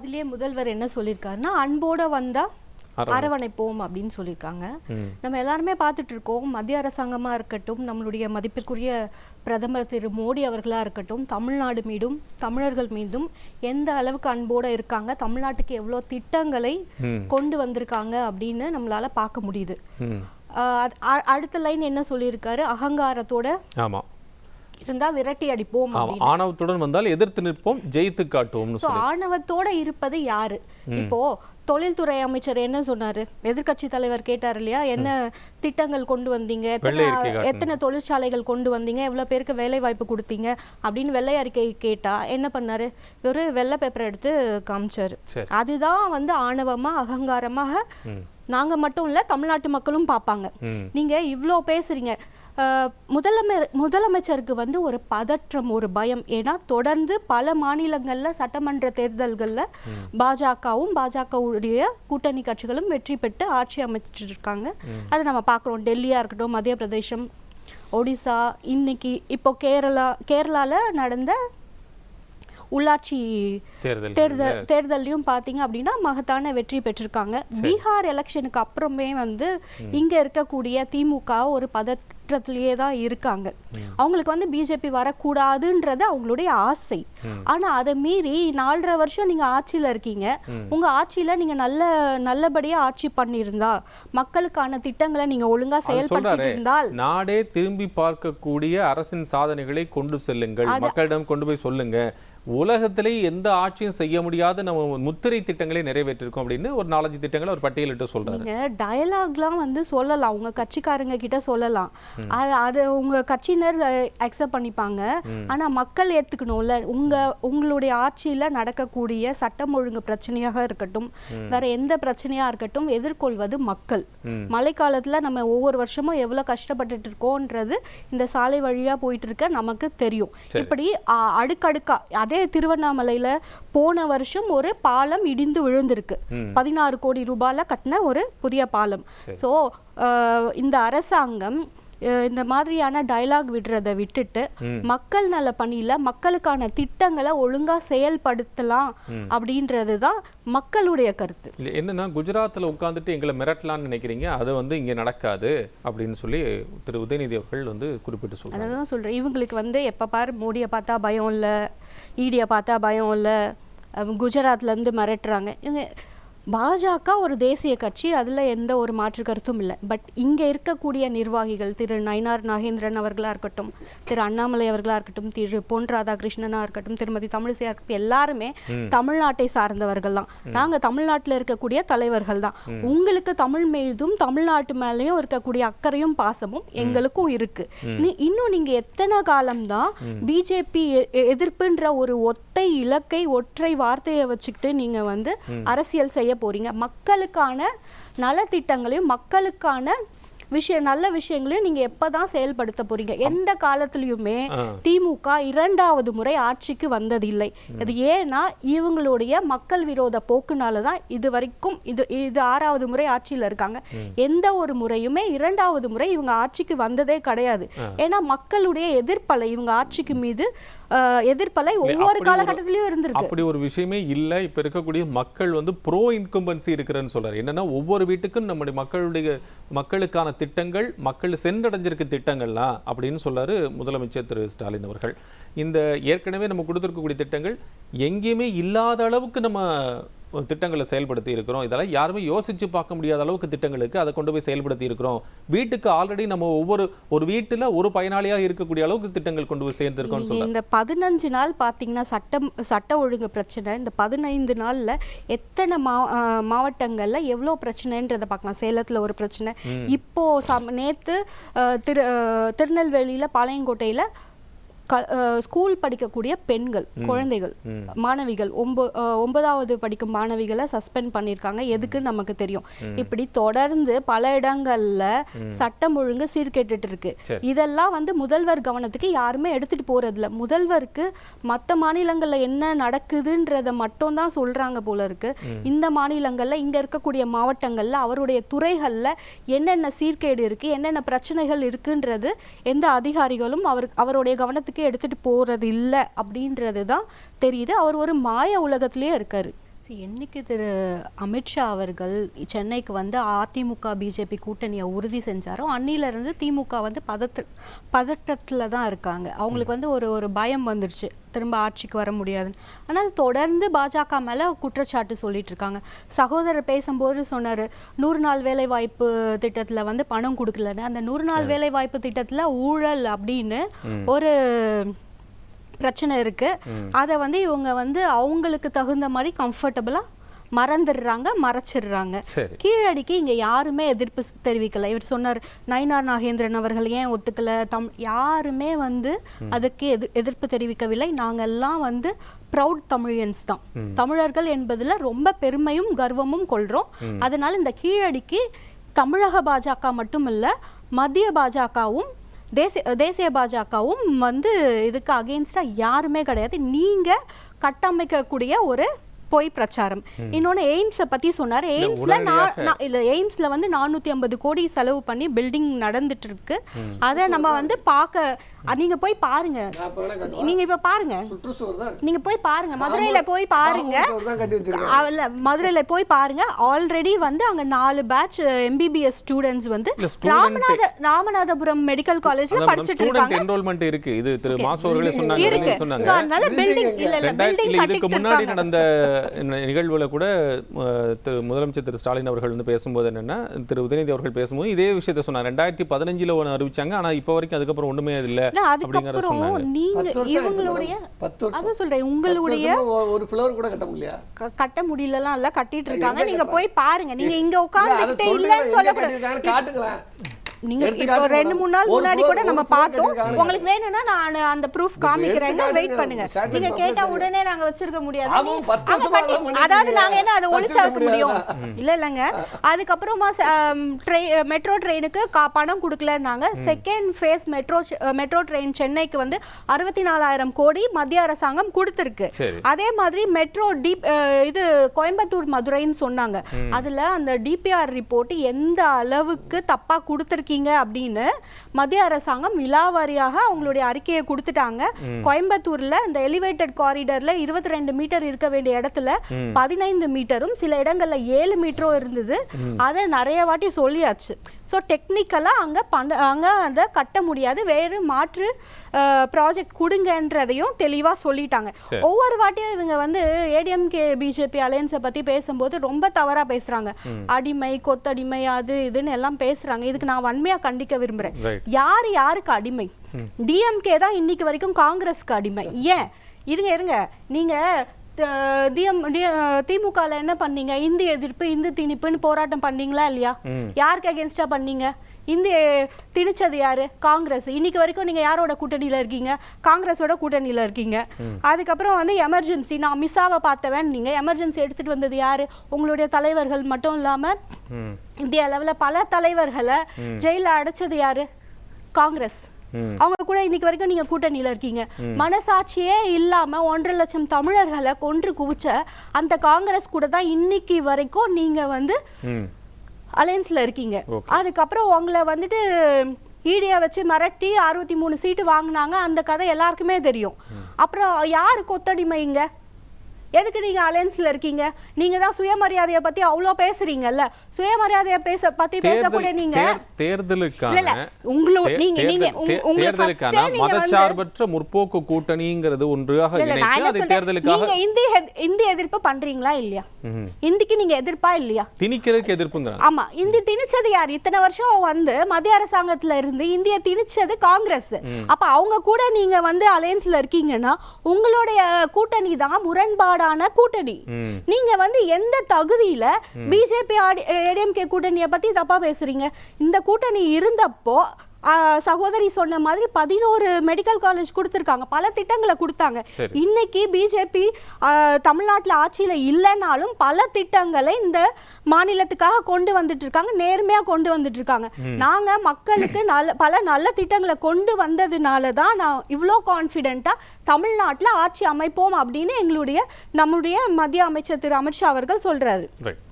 அதுலயே முதல்வர் என்ன சொல்லியிருக்காருன்னா அன்போட வந்தா அரவணை. அரவணைப்போம் அப்படின்னு சொல்லியிருக்காங்க. நம்ம எல்லாருமே பார்த்துட்டு இருக்கோம் மத்திய அரசாங்கமா இருக்கட்டும் நம்மளுடைய மதிப்பிற்குரிய பிரதமர் திரு மோடி அவர்களா இருக்கட்டும் தமிழ்நாடு மீதும் தமிழர்கள் மீதும் எந்த அளவுக்கு அன்போட இருக்காங்க தமிழ்நாட்டுக்கு எவ்வளோ திட்டங்களை. கொண்டு வந்திருக்காங்க அப்படின்னு நம்மளால பார்க்க முடியுது அடுத்த லைன் என்ன சொல்லியிருக்காரு அகங்காரத்தோட ஆமா இருந்தா விரட்டி அடிப்போம் ஆணவத்துடன் வந்தால் எதிர்த்து நிற்போம் ஜெயித்து ஸோ சொல்லி. ஆணவத்தோட இருப்பது யாரு? இப்போ தொழில்துறை அமைச்சர் என்ன சொன்னாரு? எதிர்க்கட்சி தலைவர் கேட்டார் இல்லையா? என்ன திட்டங்கள் கொண்டு வந்தீங்க? எத்தனை தொழிற்சாலைகள் கொண்டு வந்தீங்க? எவ்வளவு பேருக்கு வேலை வாய்ப்பு கொடுத்தீங்க? அப்படின்னு வெள்ளை அறிக்கை கேட்டா என்ன பண்ணாரு? ஒரு வெள்ளை பேப்பர் எடுத்து காமிச்சாரு. சரி. அதுதான் வந்து ஆணவமா அகங்காரமாக. நாங்க மட்டும் இல்ல தமிழ்நாட்டு மக்களும் பார்ப்பாங்க. நீங்க இவ்ளோ பேசுறீங்க. முதலமை முதலமைச்சருக்கு வந்து ஒரு பதற்றம் ஒரு பயம். ஏன்னா தொடர்ந்து பல மாநிலங்கள்ல சட்டமன்ற தேர்தல்கள்ல பாஜகவும் பாஜகவுடைய கூட்டணி கட்சிகளும் வெற்றி பெற்று ஆட்சி அமைச்சிட்டு இருக்காங்க அதை நம்ம பார்க்குறோம். டெல்லியா இருக்கட்டும் மத்திய பிரதேசம் ஒடிசா இன்னைக்கு இப்போ கேரளா கேரளால நடந்த உள்ளாட்சி தேர்தல் தேர்தல் தேர்தல்லையும் பாத்தீங்க அப்படின்னா மகத்தான வெற்றி பெற்றிருக்காங்க. பீகார் எலெக்ஷனுக்கு அப்புறமே வந்து இங்க இருக்கக்கூடிய திமுக ஒரு பதற்றத்திலேயே தான் இருக்காங்க. அவங்களுக்கு வந்து பிஜேபி வரக்கூடாதுன்றது அவங்களுடைய ஆசை. ஆனா அதை மீறி நாலரை வருஷம் நீங்க ஆட்சியில இருக்கீங்க. உங்க ஆட்சியில நீங்க நல்ல நல்லபடியா ஆட்சி பண்ணியிருந்தா மக்களுக்கான திட்டங்களை நீங்க ஒழுங்கா அவர் சொல்றாரு. செயல்படுத்திட்டு இருந்தால் நாடே திரும்பி பார்க்கக்கூடிய அரசின் சாதனைகளை கொண்டு செல்லுங்கள். மக்களிடம் கொண்டு போய் சொல்லுங்க. உலகத்திலே எந்த ஆட்சியும் செய்ய முடியாத நம்ம முத்திரை திட்டங்களை நிறைவேற்றிருக்கோம் அப்படின்னு ஒரு நாலஞ்சு திட்டங்களை ஒரு பட்டியலிட்டு சொல்றாரு. நீங்க டயலாக்லாம் வந்து சொல்லலாம். உங்க கட்சிக்காரங்க கிட்ட சொல்லலாம். அது அது உங்க கட்சியினர் அக்செப்ட் பண்ணிப்பாங்க. ஆனா மக்கள் ஏத்துக்கணும்ல. உங்க உங்களுடைய ஆட்சியில நடக்கக்கூடிய சட்டம் ஒழுங்கு பிரச்சனையாக இருக்கட்டும் வேற எந்த பிரச்சனையா இருக்கட்டும் எதிர்கொள்வது மக்கள். மழைக்காலத்துல நம்ம ஒவ்வொரு வருஷமும் எவ்வளவு கஷ்டப்பட்டுட்டு இருக்கோன்றது இந்த சாலை வழியா போயிட்டு இருக்க நமக்கு தெரியும். இப்படி அடுக்கடுக்கா அதே திருவண்ணாமலையில போன வருஷம் ஒரு பாலம் இடிந்து விழுந்திருக்கு. பதினாறு கோடி ரூபாயில கட்டின ஒரு புதிய பாலம். ஸோ இந்த அரசாங்கம் இந்த மாதிரியான டயலாக் விடுறதை விட்டுட்டு மக்கள் நல பணியில மக்களுக்கான திட்டங்களை ஒழுங்கா செயல்படுத்தலாம் அப்படின்றது தான் மக்களுடைய கருத்து. இல்ல என்னன்னா குஜராத்ல உட்கார்ந்துட்டு எங்களை மிரட்டலாம்னு நினைக்கிறீங்க அது வந்து இங்க நடக்காது அப்படின்னு சொல்லி திரு உதயநிதி அவர்கள் வந்து குறிப்பிட்டு சொல்றாங்க. அதை தான் சொல்கிறேன் இவங்களுக்கு வந்து எப்போ பாரு மோடியை பார்த்தா பயம் இல்லை ஈடியை பார்த்தா பயம் இல்லை குஜராத்லேருந்து மிரட்டுறாங்க. இவங்க பாஜக ஒரு தேசிய கட்சி அதில் எந்த ஒரு மாற்று கருத்தும் இல்லை. பட் இங்கே இருக்கக்கூடிய நிர்வாகிகள் திரு நயினார் நாகேந்திரன் அவர்களாக இருக்கட்டும் திரு அண்ணாமலை அவர்களாக இருக்கட்டும் திரு பொன் ராதாகிருஷ்ணனாக இருக்கட்டும் திருமதி தமிழிசையாக இருக்கட்டும் எல்லாருமே தமிழ்நாட்டை சார்ந்தவர்கள் தான். நாங்கள் தமிழ்நாட்டில் இருக்கக்கூடிய தலைவர்கள் தான். உங்களுக்கு தமிழ் மீதும் தமிழ்நாட்டு மேலேயும் இருக்கக்கூடிய அக்கறையும் பாசமும் எங்களுக்கும் இருக்கு. இன்னும் நீங்க எத்தனை காலம்தான் பிஜேபி எதிர்ப்புன்ற ஒரு ஒத்தை இலக்கை ஒற்றை வார்த்தையை வச்சுக்கிட்டு நீங்க வந்து அரசியல் செய்ய போறீங்க. மக்களுக்கான நலத்திட்டங்களையும் மக்களுக்கான விஷயம் நல்ல விஷயங்களையும் நீங்க எப்பதான் செயல்படுத்த போறீங்க? எந்த காலத்திலயுமே. திமுக இரண்டாவது முறை ஆட்சிக்கு வந்ததில்லை. அது ஏன்னா இவங்களுடைய மக்கள் விரோத போக்குனால தான் இது வரைக்கும் இது இது ஆறாவது முறை ஆட்சியில இருக்காங்க. எந்த ஒரு முறையுமே இரண்டாவது முறை இவங்க ஆட்சிக்கு வந்ததே கிடையாது. ஏன்னா மக்களுடைய எதிர்ப்பலை இவங்க ஆட்சிக்கு மீது எதிர்ப்பலை ஒவ்வொரு காலகட்டத்திலயும் இருந்திருக்கு. அப்படி ஒரு விஷயமே இல்ல. இப்ப இருக்கக்கூடிய மக்கள் வந்து ப்ரோ இன்கம்பன்சி இருக்கிறன்னு சொல்றாரு. என்னன்னா ஒவ்வொரு வீட்டுக்கும் நம்முடைய மக்களுடைய மக்களுக்கான திட்டங்கள் மக்கள் சென்றடைஞ்சிருக்க திட்டங்கள்லாம் அப்படின்னு சொல்றாரு முதலமைச்சர் திரு ஸ்டாலின் அவர்கள். இந்த ஏற்கனவே நம்ம கொடுத்திருக்கக்கூடிய திட்டங்கள் எங்கேயுமே இல்லாத அளவுக்கு நம்ம திட்டங்களை செயல்படுத்தி இருக்கிறோம். இதெல்லாம் யாருமே யோசிச்சு பார்க்க முடியாத அளவுக்கு திட்டங்களுக்கு அதை கொண்டு போய் செயல்படுத்தி இருக்கிறோம். வீட்டுக்கு ஆல்ரெடி நம்ம ஒவ்வொரு ஒரு வீட்டுல ஒரு பயனாளியா இருக்கக்கூடிய அளவுக்கு திட்டங்கள் கொண்டு போய் சொல்றாரு இந்த பதினஞ்சு நாள் பாத்தீங்கன்னா சட்டம் சட்ட ஒழுங்கு பிரச்சனை இந்த பதினைந்து நாள்ல எத்தனை மா மாவட்டங்கள்ல எவ்வளவு பிரச்சனைன்றதை பார்க்கலாம் சேலத்துல ஒரு பிரச்சனை. இப்போ சம நேத்து ஆஹ் திரு திருநெல்வேலியில பாளையங்கோட்டையில ஸ்கூல் படிக்கக்கூடிய பெண்கள் குழந்தைகள் மாணவிகள். ஆஹ் ஒன்பதாவது படிக்கும் மாணவிகளை சஸ்பெண்ட் பண்ணியிருக்காங்க. எதுக்குன்னு நமக்கு தெரியும். இப்படி தொடர்ந்து பல இடங்கள்ல சட்டம் ஒழுங்கு சீர்கேட்டுட்டு இருக்கு. இதெல்லாம் வந்து முதல்வர் கவனத்துக்கு யாருமே எடுத்துட்டு போறதில்ல. முதல்வருக்கு மத்த மாநிலங்கள்ல என்ன நடக்குதுன்றத மட்டும் தான் சொல்றாங்க போல இருக்கு. இந்த மாநிலங்கள்ல இங்க இருக்கக்கூடிய மாவட்டங்கள்ல அவருடைய துறைகள்ல என்னென்ன சீர்கேடு இருக்கு என்னென்ன பிரச்சனைகள் இருக்குன்றது எந்த அதிகாரிகளும் அவர் அவருடைய கவனத்துக்கு எடுத்துட்டு போறது இல்ல அப்படின்றது தான் தெரியுது. அவர் ஒரு மாய உலகத்திலேயே இருக்கார். என்னைக்கு திரு அமித்ஷா அவர்கள் சென்னைக்கு வந்து அதிமுக பிஜேபி கூட்டணியை உறுதி செஞ்சாரோ அன்னில இருந்து திமுக வந்து பதற்ற பதற்றத்துல தான் இருக்காங்க. அவங்களுக்கு வந்து ஒரு ஒரு பயம் வந்துருச்சு. திரும்ப ஆட்சிக்கு வர முடியாதுன்னு ஆனால் தொடர்ந்து பாஜக மேல குற்றச்சாட்டு சொல்லிட்டு இருக்காங்க. சகோதரர் பேசும்போது சொன்னாரு நூறு நாள் வேலை வாய்ப்பு திட்டத்துல வந்து பணம் கொடுக்கலன்னு. அந்த நூறு நாள் வேலை வாய்ப்பு திட்டத்துல ஊழல் அப்படின்னு ஒரு பிரச்சனை இருக்கு. அதை வந்து இவங்க வந்து அவங்களுக்கு தகுந்த மாதிரி கம்ஃபர்டபுளா மறந்துடுறாங்க மறைச்சிடுறாங்க. கீழடிக்கு இங்க யாருமே எதிர்ப்பு தெரிவிக்கல. இவர் சொன்னார் நயினார் நாகேந்திரன் அவர்கள் ஏன் ஒத்துக்கல? தம் யாருமே வந்து அதுக்கு எது எதிர்ப்பு தெரிவிக்கவில்லை. நாங்கெல்லாம் வந்து ப்ரௌட் தமிழியன்ஸ் தான். தமிழர்கள் என்பதுல ரொம்ப பெருமையும் கர்வமும் கொள்றோம். அதனால இந்த கீழடிக்கு தமிழக பாஜக மட்டும் இல்ல மத்திய பாஜகவும் தேசிய தேசிய பாஜகவும் வந்து இதுக்கு அகெயின்ஸ்டா யாருமே கிடையாது. நீங்க கட்டமைக்கக்கூடிய ஒரு பொய் பிரச்சாரம். இன்னொன்னு எய்ம்ஸை பத்தி சொன்னார். எய்ம்ஸ்ல நான் இல்ல எய்ம்ஸ்ல வந்து நானூத்தி ஐம்பது கோடி செலவு பண்ணி பில்டிங் நடந்துட்டு இருக்கு. அதை நம்ம வந்து பார்க்க அ, நீங்க போய் பாருங்க? நீங்க இப்ப பாருங்க. நீங்க போய் பாருங்க. மதுரையில போய் பாருங்க. சுற்றுச்சுவர் தான் கட்டி வச்சிருக்காங்க அவல மதுரையில போய் பாருங்க. ஆல்ரெடி வந்து அங்க நாலு பேட்ச் எம்பிபிஎஸ் ஸ்டூடெண்ட்ஸ் வந்து ராமநாத ராமநாதபுரம் மெடிக்கல் காலேஜ்ல படிச்சிட்டு இருக்காங்க. இருக்கு. இது திரு மாசு அவர்களே சொன்னாங்க சொன்னாங்க. So, அதனால பில்டிங் இல்ல இல்ல ரெண்டாயிரத்தி பில்டிங் இதுக்கு முன்னாடி நடந்த நிகழ்வுல கூட திரு முதலமைச்சர் திரு ஸ்டாலின் அவர்கள் வந்து பேசும்போது என்னன்னா திரு உதயநிதி அவர்கள் பேசும்போது இதே விஷயத்த சொன்னாங்க ரெண்டாயிரத்தி பதினஞ்சுல ஒன்று அறிவிச்சாங்க. ஆனா இப்ப வரைக்கும் அதுக்கப்புறம் ஒண்ணுமே இல்ல. அப்படிங்கறத நீங்க இவங்களுடைய. அதான் சொல்றேன் உங்களுடைய ஒரு ஃப்ளவர் கூட கட்ட முடியல கட்ட முடியலலாம் இல்ல கட்டிட்டு இருக்காங்க நீங்க? போய் பாருங்க நீங்க இங்க உட்கார்ந்துட்டு சொல்லுங்க, இல்லன்னு காட்டுங்களேன். நீங்க இப்போ ரெண்டு. மூணு நாள் முன்னாடி கூட நம்ம பார்த்தோம். உங்களுக்கு வேணும்னா நான் அந்த ப்ரூஃப் காமிக்கிறேங்க வெயிட். பண்ணுங்க நீங்க கேட்டா. உடனே நாங்க வச்சிருக்க முடியாது அதாவது நாங்க. என்ன அதை ஒளிச்சு வைக்க முடியும்? இல்ல இல்லங்க அதுக்கப்புறமா மெட்ரோ ட்ரெயினுக்கு பணம் கொடுக்கலன்னாங்க second phase metro metro train சென்னைக்கு வந்து அறுபத்தி நாலாயிரம் கோடி மத்திய அரசாங்கம் கொடுத்துருக்கு அதே மாதிரி மெட்ரோ டீப் இது கோயம்புத்தூர் மதுரைன்னு சொன்னாங்க அதுல அந்த டிபிஆர் ரிப்போர்ட் எந்த அளவுக்கு தப்பா கொடுத்துருக்கீங்க அப்படின்னு மத்திய அரசாங்கம் விலாவாரியாக அவங்களுடைய அறிக்கையை கொடுத்துட்டாங்க. கோயம்புத்தூர்ல இந்த எலிவேட்டட் காரிடர்ல இருபத்தி ரெண்டு மீட்டர் இருக்க வேண்டிய இடத்துல பதினைந்து மீட்டரும் சில இடங்கள்ல ஏழு மீட்டரும் இருந்தது. அதை நிறைய வாட்டி சொல்லியாச்சு. ஸோ டெக்னிக்கலாக அங்கே பண்ண அங்கே அதை கட்ட முடியாது. வேறு மாற்று ப்ராஜெக்ட் கொடுங்கன்றதையும் தெளிவாக சொல்லிட்டாங்க. ஒவ்வொரு வாட்டியும் இவங்க வந்து ஏடிஎம்கே பிஜேபி அலையன்ஸை பற்றி பேசும்போது ரொம்ப தவறாக பேசுகிறாங்க அடிமை கொத்தடிமை அது இதுன்னு எல்லாம் பேசுகிறாங்க இதுக்கு நான் வன்மையாக கண்டிக்க விரும்புகிறேன் ரைட் யார் யாருக்கு அடிமை? டிஎம்கே தான் இன்னைக்கு வரைக்கும் காங்கிரஸ்க்கு அடிமை. ஏன்? இருங்க இருங்க. நீங்க டிஎம் திமுகல என்ன பண்ணீங்க? இந்தி எதிர்ப்பு இந்தி திணிப்புன்னு போராட்டம் பண்ணீங்களா இல்லையா. யாருக்கு அகேன்ஸ்டா பண்ணீங்க? இந்தி திணிச்சது யாரு? காங்கிரஸ். இன்னைக்கு வரைக்கும் நீங்க யாரோட கூட்டணியில இருக்கீங்க? காங்கிரஸோட கூட்டணியில இருக்கீங்க. அதுக்கப்புறம் வந்து எமர்ஜென்சி நான் மிஸ்ஸாவை பார்த்தவன். நீங்க எமர்ஜென்சி எடுத்துட்டு வந்தது யாரு? உங்களுடைய தலைவர்கள் மட்டும் இல்லாம இந்திய அளவுல பல தலைவர்களை ஜெயில அடைச்சது யாரு? காங்கிரஸ். அவங்க கூட இன்னைக்கு வரைக்கும் நீங்க கூட்டணியில இருக்கீங்க. மனசாட்சியே இல்லாம ஒன்றரை லட்சம் தமிழர்களை கொன்று குவிச்ச அந்த காங்கிரஸ் கூட தான் இன்னைக்கு வரைக்கும் நீங்க வந்து அலையன்ஸ்ல இருக்கீங்க. அதுக்கப்புறம் உங்களை வந்துட்டு ஈடியா வச்சு மிரட்டி அறுபத்தி மூணு சீட்டு வாங்குனாங்க. அந்த கதை எல்லாருக்குமே தெரியும். அப்புறம் யாரு கொத்தடிமைங்க எதுக்கு நீங்க அலையன்ஸ்ல இருக்கீங்க? நீங்க தான் சுயமரியாதையை பத்தி அவ்வளோ பேசுறீங்கல்ல. சுயமரியாதையை பேச பத்தி பேசக்கூடிய நீங்க தேர்தல் இல்ல, தேர்தலுக்கான இல்ல. உங்களோ- தே- நீங்க- நீங்க- தேர்தல் உங்க- தே- உங்களுக்கு தேர்தலுக்கான மதச்சார்பற்ற முற்போக்கு கூட்டணிங்கிறது ஒன்றாக இணைத்து அதை தேர்தலுக்காக இந்தி இந்தி எதிர்ப்பு பண்றீங்களா இல்லையா. இந்திக்கு நீங்க எதிர்ப்பா இல்லையா? திணிக்கிறதுக்கு எதிர்ப்புங்கிறாங்க ஆமா இந்தி திணிச்சது யார்? இத்தனை வருஷம் வந்து மத்திய அரசாங்கத்துல இருந்து இந்திய திணிச்சது காங்கிரஸ். அப்ப அவங்க கூட நீங்க வந்து அலையன்ஸ்ல இருக்கீங்கன்னா உங்களுடைய கூட்டணி தான் முரண்பாடான கூட்டணி. நீங்க வந்து எந்த தகுதியில பிஜேபி ஏடிஎம்கே கூட்டணியை பத்தி தப்பா பேசுறீங்க? இந்த கூட்டணி இருந்தப்போ சகோதரி சொன்ன மாதிரி பதினோரு மெடிக்கல் காலேஜ் கொடுத்துருக்காங்க. பல திட்டங்களை கொடுத்தாங்க. இன்னைக்கு பிஜேபி தமிழ்நாட்டுல ஆட்சியில இல்லைனாலும் பல திட்டங்களை இந்த மாநிலத்துக்காக கொண்டு வந்துட்டு இருக்காங்க நேர்மையா கொண்டு வந்துட்டு இருக்காங்க நாங்க மக்களுக்கு நல்ல பல நல்ல திட்டங்களை கொண்டு வந்ததுனால தான் நான் இவ்வளோ கான்ஃபிடென்ட்டா தமிழ்நாட்டுல ஆட்சி அமைப்போம் அப்படின்னு எங்களுடைய நம்முடைய மத்திய அமைச்சர் திரு அமித்ஷா அவர்கள் சொல்றாரு. ரைட்